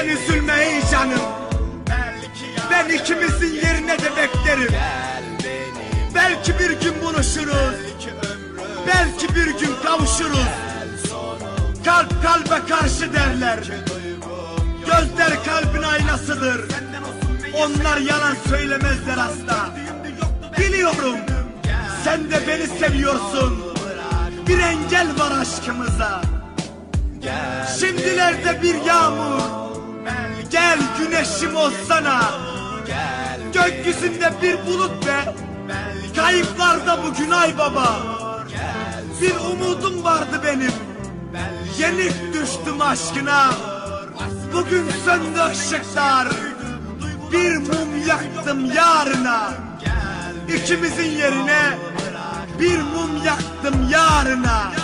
Sen üzülme ey canım. Ben ikimizin yerine de beklerim. Belki bir gün buluşuruz. Belki bir gün kavuşuruz. Kalp kalbe karşı derler. Gözler kalbin aynasıdır. Onlar yalan söylemezler asla. Biliyorum Sen de beni seviyorsun. Bir engel var aşkımıza. Şimdilerde bir yağmur güneşim olsana. Gökyüzünde bir bulut be. Kayıplarda bugün ay baba. Bir umudum vardı benim. Yenik düştüm aşkına. Bugün söndü ışıklar. Bir mum yaktım yarına. İkimizin yerine Bir mum yaktım yarına